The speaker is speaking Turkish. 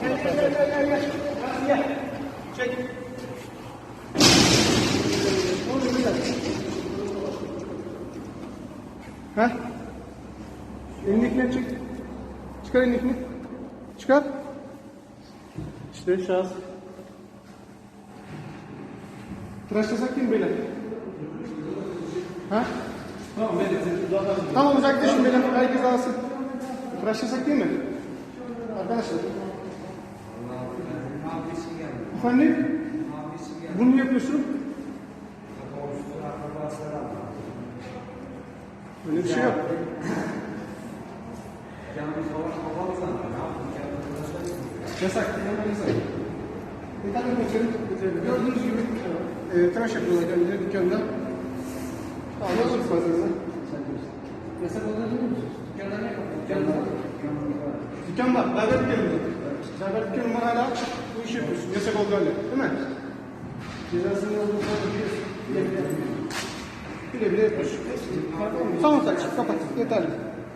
gel gel gel gel. Gel. Çek. Oğlum güzel. Ha? Elindekini çek. Çıkar elindekini. Çıkar. İşte şahıs. Tıraşlasak değil mi beyler? Ha? Tamam zaten Tamam uzaklaşın beyler. Herkes alsın. Tıraşlasak değil mi? Arkadaşlar. Efendim? Bunu niye yapıyorsun? Öyle bir şey yok. Yasak. Yasak. Tane götürün. Gördüğünüz gibi e, tıraş yapıyorlar kendileri dükkanda. Tamam, alırız fazlasını. Yasak olduğunu biliyor musunuz? Dükkanda ne yapıyor? Dükkanda. Dükkan var. Berber dükkanı var. Berber dükkanı var hala. Bu işi yapıyorsun. Yasak olduğu halde. Değil mi? Cezasını olduğunu biliyorsun. Bile bile. Yapıyorsun. Tamam kardeşim kapat. Yeterli.